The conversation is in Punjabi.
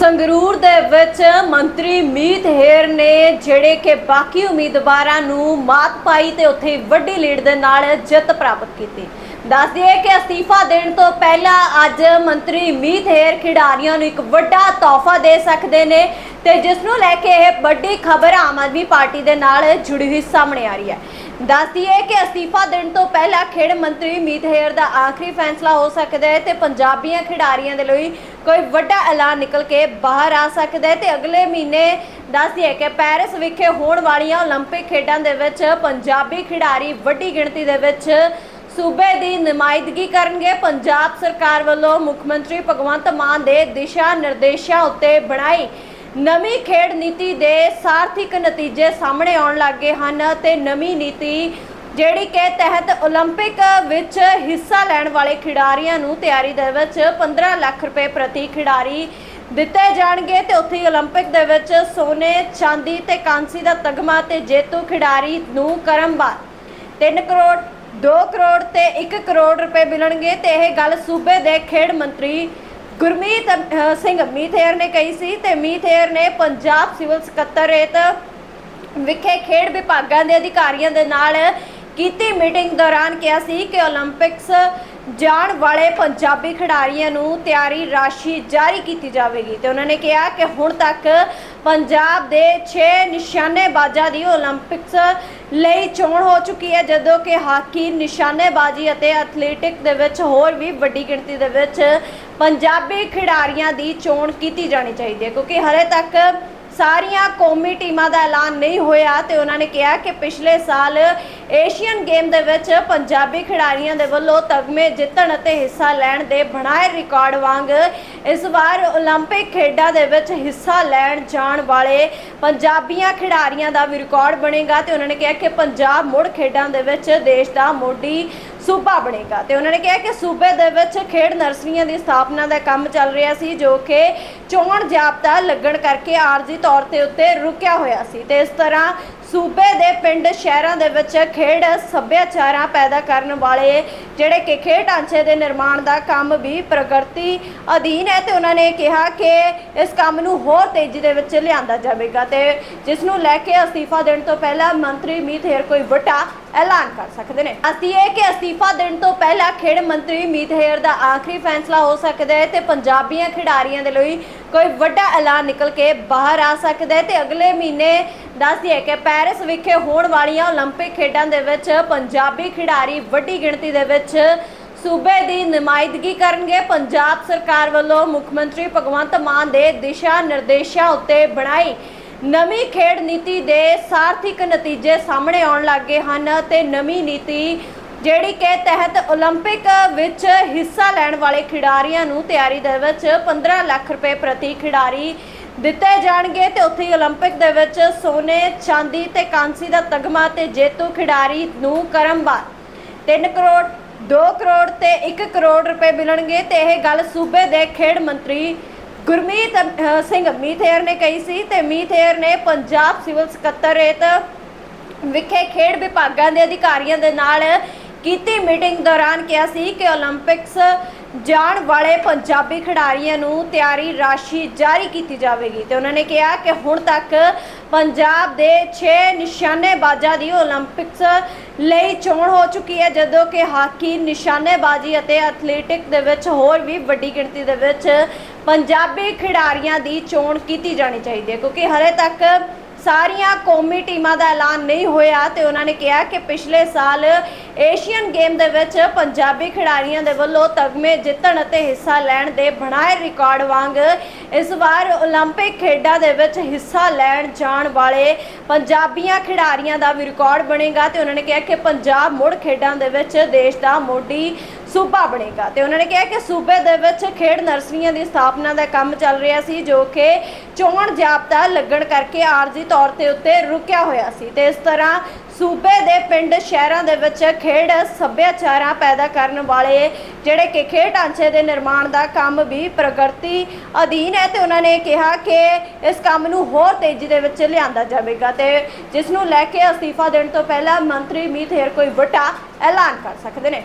ਸੰਗਰੂਰ ਦੇ ਵਿੱਚ ਮੰਤਰੀ ਮੀਤ ਹੇਰ ਨੇ ਜਿਹੜੇ ਕਿ ਬਾਕੀ ਉਮੀਦਵਾਰਾਂ ਨੂੰ ਮਾਤ ਪਾਈ ਤੇ ਉੱਥੇ ਵੱਡੀ ਲੀਡ ਦੇ ਨਾਲ ਜਿੱਤ ਪ੍ਰਾਪਤ ਕੀਤੀ। ਦੱਸ ਦਈਏ ਕਿ ਅਸਤੀਫਾ ਦੇਣ ਤੋਂ ਪਹਿਲਾਂ ਅੱਜ ਮੰਤਰੀ ਮੀਤ ਹੇਰ ਖਿਡਾਰੀਆਂ ਨੂੰ ਇੱਕ ਵੱਡਾ ਤੋਹਫਾ ਦੇ ਸਕਦੇ ਨੇ ਤੇ ਜਿਸ ਨੂੰ ਲੈ ਕੇ ਇਹ ਵੱਡੀ ਖਬਰ ਆਮ ਆਦਮੀ ਪਾਰਟੀ ਦੇ ਨਾਲ ਜੁੜੀ ਹੋਈ ਸਾਹਮਣੇ ਆ ਰਹੀ ਹੈ। ਦੱਸ ਦਈਏ ਕਿ ਅਸਤੀਫਾ ਦੇਣ ਤੋਂ ਪਹਿਲਾਂ ਖੇਡ ਮੰਤਰੀ ਮੀਤ ਹੇਰ ਦਾ ਆਖਰੀ ਫੈਸਲਾ ਹੋ ਸਕਦਾ ਹੈ ਤੇ ਪੰਜਾਬੀਆਂ ਖਿਡਾਰੀਆਂ ਦੇ ਲਈ ਕੋਈ ਵੱਡਾ ਐਲਾਨ ਨਿਕਲ ਕੇ ਬਾਹਰ ਆ ਸਕਦਾ ਹੈ ਤੇ ਅਗਲੇ ਮਹੀਨੇ ਦੱਸ ਦਈਏ ਕਿ ਪੈਰਿਸ ਵਿਖੇ ਹੋਣ ਵਾਲੀਆਂ 올림픽 ਖੇਡਾਂ ਦੇ ਵਿੱਚ ਪੰਜਾਬੀ ਖਿਡਾਰੀ ਵੱਡੀ ਗਿਣਤੀ ਦੇ ਵਿੱਚ ਸੂਬੇ ਦੀ ਨੁਮਾਇੰਦਗੀ ਕਰਨਗੇ ਪੰਜਾਬ ਸਰਕਾਰ ਵੱਲੋਂ ਮੁੱਖ ਮੰਤਰੀ ਭਗਵੰਤ ਮਾਨ ਦੇ ਦਿਸ਼ਾ ਨਿਰਦੇਸ਼ਾਂ ਉੱਤੇ ਬਣਾਈ ਨਵੀਂ ਖੇਡ ਨੀਤੀ ਦੇ ਸਾਰਥਿਕ ਨਤੀਜੇ ਸਾਹਮਣੇ ਆਉਣ ਲੱਗੇ ਹਨ ਤੇ ਨਵੀਂ ਨੀਤੀ ਜਿਹੜੀ ਕਿ ਤਹਿਤ 올림픽 ਵਿੱਚ ਹਿੱਸਾ ਲੈਣ ਵਾਲੇ ਖਿਡਾਰੀਆਂ ਨੂੰ ਤਿਆਰੀ ਦੇ ਵਿੱਚ 15 ਲੱਖ ਰੁਪਏ ਪ੍ਰਤੀ ਖਿਡਾਰੀ ਦਿੱਤੇ ਜਾਣਗੇ ਤੇ ਉੱਥੇ ਹੀ 올림픽 ਦੇ ਵਿੱਚ ਸੋਨੇ ਚਾਂਦੀ ਤੇ ਕਾਂਸੀ ਦਾ ਤਗਮਾ ਤੇ ਜੇਤੂ ਖਿਡਾਰੀ ਨੂੰ ਕਰਮਬਾਰ 3 ਕਰੋੜ 2 ਕਰੋੜ ਤੇ 1 ਕਰੋੜ ਰੁਪਏ ਮਿਲਣਗੇ ਤੇ ਇਹ ਗੱਲ ਸੂਬੇ ਦੇ ਖੇਡ ਮੰਤਰੀ ਗੁਰਮੀਤ ਅਹ, ਸਿੰਘ ਮੀਥੇਰ ਨੇ ਕਹੀ ਸੀ ਤੇ ਮੀਥੇਰ ਨੇ ਪੰਜਾਬ ਸਿਵਲ ਸਕੱਤਰੇਤ ਵਿਖੇ ਖੇਡ ਵਿਭਾਗਾਂ ਦੇ ਅਧਿਕਾਰੀਆਂ ਦੇ ਨਾਲ ਕੀਤੀ ਮੀਟਿੰਗ ਦੌਰਾਨ ਕਿਹਾ ਸੀ ਕਿ 올림픽ਸ ਜਾਣ ਵਾਲੇ ਪੰਜਾਬੀ ਖਿਡਾਰੀਆਂ ਨੂੰ ਤਿਆਰੀ ਰਾਸ਼ੀ ਜਾਰੀ ਕੀਤੀ ਜਾਵੇਗੀ ਤੇ ਉਹਨਾਂ ਨੇ ਕਿਹਾ ਕਿ ਹੁਣ ਤੱਕ ਪੰਜਾਬ ਦੇ 6 ਨਿਸ਼ਾਨੇਬਾਜ਼ਾਂ ਦੀ 올림픽ਸ ਲਈ ਚੋਣ ਹੋ ਚੁੱਕੀ ਹੈ, ਜਦੋਂ ਕਿ ਹਾਕੀ ਨਿਸ਼ਾਨੇਬਾਜ਼ੀ ਅਤੇ ਐਥਲੈਟਿਕ ਦੇ ਵਿੱਚ ਹੋਰ ਵੀ ਵੱਡੀ ਗਿਣਤੀ ਦੇ ਵਿੱਚ ਪੰਜਾਬੀ ਖਿਡਾਰੀਆਂ ਦੀ ਚੋਣ ਕੀਤੀ ਜਾਣੀ ਚਾਹੀਦੀ ਹੈ, ਕਿਉਂਕਿ ਹਰੇ ਤੱਕ ਸਾਰੀਆਂ ਕੌਮੀ ਟੀਮਾਂ ਦਾ ਐਲਾਨ ਨਹੀਂ ਹੋਇਆ ਤੇ ਉਹਨਾਂ ਨੇ ਕਿਹਾ ਕਿ ਪਿਛਲੇ ਸਾਲ ਏਸ਼ੀਅਨ ਗੇਮ ਦੇ ਵਿੱਚ ਪੰਜਾਬੀ ਖਿਡਾਰੀਆਂ ਦੇ ਵੱਲੋਂ ਤਗਮੇ ਜਿੱਤਣ ਅਤੇ ਹਿੱਸਾ ਲੈਣ ਦੇ ਬਣਾਏ ਰਿਕਾਰਡ ਵਾਂਗ ਇਸ ਵਾਰ 올림픽 ਖੇਡਾਂ ਦੇ ਵਿੱਚ ਹਿੱਸਾ ਲੈਣ ਜਾਣ ਵਾਲੇ ਪੰਜਾਬੀਆਂ ਖਿਡਾਰੀਆਂ ਦਾ ਵੀ ਰਿਕਾਰਡ ਬਣੇਗਾ ਤੇ ਉਹਨਾਂ ਨੇ ਕਿਹਾ ਕਿ ਪੰਜਾਬ ਮੁੜ ਖੇਡਾਂ ਦੇ ਵਿੱਚ ਦੇਸ਼ ਦਾ ਮੋਢੀ ਸੂਬਾ ਬਣੇਗਾ ਤੇ ਉਹਨਾਂ ਨੇ ਕਿਹਾ ਕਿ ਸੂਬੇ ਦੇ ਵਿੱਚ ਖੇਡ ਨਰਸਰੀਆਂ ਦੀ ਸਥਾਪਨਾ ਦਾ ਕੰਮ ਚੱਲ ਰਿਹਾ ਸੀ ਜੋ ਕਿ ਚੋਣ ਜਾਬਤਾ ਲੱਗਣ ਕਰਕੇ ਆਰਜ਼ੀ ਤੌਰ ਤੇ ਉੱਤੇ ਰੁਕਿਆ ਹੋਇਆ ਸੀ ਤੇ ਇਸ ਤਰ੍ਹਾਂ ਸੂਬੇ ਦੇ ਪਿੰਡ ਸ਼ਹਿਰਾਂ ਦੇ ਵਿੱਚ ਖੇਡ ਸੱਭਿਆਚਾਰਾਂ ਪੈਦਾ ਕਰਨ ਵਾਲੇ ਜਿਹੜੇ ਕਿ ਖੇਡ ਢਾਂਚੇ ਦੇ ਨਿਰਮਾਣ ਦਾ ਕੰਮ ਵੀ ਪ੍ਰਗਤੀ ਅਧੀਨ ਹੈ ਤੇ ਉਹਨਾਂ ਨੇ ਕਿਹਾ ਕਿ ਇਸ ਕੰਮ ਨੂੰ ਹੋਰ ਤੇਜ਼ੀ ਦੇ ਵਿੱਚ ਲਿਆਂਦਾ ਜਾਵੇਗਾ ਤੇ ਜਿਸ ਨੂੰ ਲੈ ਕੇ ਅਸਤੀਫਾ ਦੇਣ ਤੋਂ ਪਹਿਲਾਂ ਮੰਤਰੀ ਮੀਤ ਹੇਰ ਕੋਈ ਵੱਡਾ ਐਲਾਨ ਕਰ ਸਕਦੇ ਨੇ। ਅਸੀਂ ਇਹ ਕਿ ਅਸਤੀਫਾ ਦੇਣ ਤੋਂ ਪਹਿਲਾਂ ਖੇਡ ਮੰਤਰੀ ਮੀਤ ਹੇਰ ਦਾ ਆਖਰੀ ਫੈਸਲਾ ਹੋ ਸਕਦਾ ਹੈ ਤੇ ਪੰਜਾਬੀਆਂ ਖਿਡਾਰੀਆਂ ਦੇ ਲਈ ਕੋਈ ਵੱਡਾ ਐਲਾਨ ਨਿਕਲ ਕੇ ਬਾਹਰ ਆ ਸਕਦਾ ਹੈ ਤੇ ਅਗਲੇ ਮਹੀਨੇ ਦੱਸ ਦਈਏ ਕਿ ਪੈਰਿਸ ਵਿਖੇ ਹੋਣ ਵਾਲੀਆਂ 올림픽 ਖੇਡਾਂ ਦੇ ਵਿੱਚ ਪੰਜਾਬੀ ਖਿਡਾਰੀ ਵੱਡੀ ਗਿਣਤੀ ਦੇ ਵਿੱਚ ਸੂਬੇ ਦੀ ਨੁਮਾਇੰਦਗੀ ਕਰਨਗੇ ਪੰਜਾਬ ਸਰਕਾਰ ਵੱਲੋਂ ਮੁੱਖ ਮੰਤਰੀ ਭਗਵੰਤ ਮਾਨ ਦੇ ਦਿਸ਼ਾ ਨਿਰਦੇਸ਼ਾਂ ਉੱਤੇ ਬਣਾਈ ਨਵੀਂ ਖੇਡ ਨੀਤੀ ਦੇ ਸਾਰਥਿਕ ਨਤੀਜੇ ਸਾਹਮਣੇ ਆਉਣ ਲੱਗੇ ਹਨ ਤੇ ਨਵੀਂ ਨੀਤੀ ਜਿਹੜੀ ਕਿ ਤਹਿਤ 올림픽 ਵਿੱਚ ਹਿੱਸਾ ਲੈਣ ਵਾਲੇ ਖਿਡਾਰੀਆਂ ਨੂੰ ਤਿਆਰੀ ਦੇ ਵਿੱਚ 15 ਲੱਖ ਰੁਪਏ ਪ੍ਰਤੀ ਖਿਡਾਰੀ ਦਿੱਤੇ ਜਾਣਗੇ ਤੇ ਉੱਥੇ ਹੀ 올림픽 ਦੇ ਵਿੱਚ ਸੋਨੇ ਚਾਂਦੀ ਤੇ ਕਾਂਸੀ ਦਾ ਤਗਮਾ ਤੇ ਜੇਤੂ ਖਿਡਾਰੀ ਨੂੰ ਕਰਮਬਾਰ 3 ਕਰੋੜ 2 ਕਰੋੜ ਤੇ 1 ਕਰੋੜ ਰੁਪਏ ਮਿਲਣਗੇ ਤੇ ਇਹ ਗੱਲ ਸੂਬੇ ਦੇ ਖੇਡ ਮੰਤਰੀ ਗੁਰਮੀਤ ਅਹ, ਸਿੰਘ ਮੀਥੇਰ ਨੇ ਕਹੀ ਸੀ ਤੇ ਮੀਥੇਰ ਨੇ ਪੰਜਾਬ ਸਿਵਲ ਸਕੱਤਰੇਤ ਵਿਖੇ ਖੇਡ ਵਿਭਾਗਾਂ ਦੇ ਅਧਿਕਾਰੀਆਂ ਦੇ ਨਾਲ ਕੀਤੀ ਮੀਟਿੰਗ ਦੌਰਾਨ ਕਿਹਾ ਸੀ ਕਿ 올림픽ਸ ਜਾਣ ਵਾਲੇ ਪੰਜਾਬੀ ਖਿਡਾਰੀਆਂ ਨੂੰ ਤਿਆਰੀ ਰਾਸ਼ੀ ਜਾਰੀ ਕੀਤੀ ਜਾਵੇਗੀ ਤੇ ਉਹਨਾਂ ਨੇ ਕਿਹਾ ਕਿ ਹੁਣ ਤੱਕ ਪੰਜਾਬ ਦੇ 6 ਨਿਸ਼ਾਨੇਬਾਜ਼ਾਂ ਦੀ 올림픽ਸ ਲਈ ਚੋਣ ਹੋ ਚੁੱਕੀ ਹੈ, ਜਦੋਂ ਕਿ ਹਾਕੀ ਨਿਸ਼ਾਨੇਬਾਜ਼ੀ ਅਤੇ ਐਥਲੈਟਿਕ ਦੇ ਵਿੱਚ ਹੋਰ ਵੀ ਵੱਡੀ ਗਿਣਤੀ ਦੇ ਵਿੱਚ ਪੰਜਾਬੀ ਖਿਡਾਰੀਆਂ ਦੀ ਚੋਣ ਕੀਤੀ ਜਾਣੀ ਚਾਹੀਦੀ ਹੈ, ਕਿਉਂਕਿ ਹਰੇ ਤੱਕ ਸਾਰੀਆਂ ਕੌਮੀ ਟੀਮਾਂ ਦਾ ਐਲਾਨ ਨਹੀਂ ਹੋਇਆ ਤੇ ਉਹਨਾਂ ਨੇ ਕਿਹਾ ਕਿ ਪਿਛਲੇ ਸਾਲ ਏਸ਼ੀਅਨ ਗੇਮ ਦੇ ਵਿੱਚ ਪੰਜਾਬੀ ਖਿਡਾਰੀਆਂ ਦੇ ਵੱਲੋਂ ਤਗਮੇ ਜਿੱਤਣ ਅਤੇ ਹਿੱਸਾ ਲੈਣ ਦੇ ਬਣਾਏ ਰਿਕਾਰਡ ਵਾਂਗ ਇਸ ਵਾਰ 올림픽 ਖੇਡਾਂ ਦੇ ਵਿੱਚ ਹਿੱਸਾ ਲੈਣ ਜਾਣ ਵਾਲੇ ਪੰਜਾਬੀਆਂ ਖਿਡਾਰੀਆਂ ਦਾ ਵੀ ਰਿਕਾਰਡ ਬਣੇਗਾ ਤੇ ਉਹਨਾਂ ਨੇ ਕਿਹਾ ਕਿ ਪੰਜਾਬ ਮੁੜ ਖੇਡਾਂ ਦੇ ਵਿੱਚ ਦੇਸ਼ ਦਾ ਮੋਢੀ ਸੂਬਾ ਬਣੇਗਾ ਤੇ ਉਹਨਾਂ ਨੇ ਕਿਹਾ ਕਿ ਸੂਬੇ ਦੇ ਵਿੱਚ ਖੇਡ ਨਰਸਰੀਆਂ ਦੀ ਸਥਾਪਨਾ ਦਾ ਕੰਮ ਚੱਲ ਰਿਹਾ ਸੀ, ਜੋ ਕਿ ਚੋਣ ਜਾਬਤਾ ਲੱਗਣ ਕਰਕੇ ਆਰਜ਼ੀ ਤੌਰ ਤੇ ਉੱਤੇ ਰੁਕਿਆ ਹੋਇਆ ਸੀ ਤੇ ਇਸ ਤਰ੍ਹਾਂ ਸੂਬੇ ਦੇ ਪਿੰਡ ਸ਼ਹਿਰਾਂ ਦੇ ਵਿੱਚ ਖੇਡ ਸੱਭਿਆਚਾਰਾਂ ਪੈਦਾ ਕਰਨ ਵਾਲੇ ਜਿਹੜੇ ਕਿ ਖੇਡ ਢਾਂਚੇ ਦੇ ਨਿਰਮਾਣ ਦਾ ਕੰਮ ਵੀ ਪ੍ਰਗਤੀ ਅਧੀਨ ਹੈ ਤੇ ਉਹਨਾਂ ਨੇ ਕਿਹਾ ਕਿ ਇਸ ਕੰਮ ਨੂੰ ਹੋਰ ਤੇਜ਼ੀ ਦੇ ਵਿੱਚ ਲਿਆਂਦਾ ਜਾਵੇਗਾ ਤੇ ਜਿਸ ਨੂੰ ਲੈ ਕੇ ਅਸਤੀਫਾ ਦੇਣ ਤੋਂ ਪਹਿਲਾਂ ਮੰਤਰੀ ਮੀਤ ਹੇਰ ਕੋਈ ਵੱਡਾ ਐਲਾਨ ਕਰ ਸਕਦੇ ਨੇ।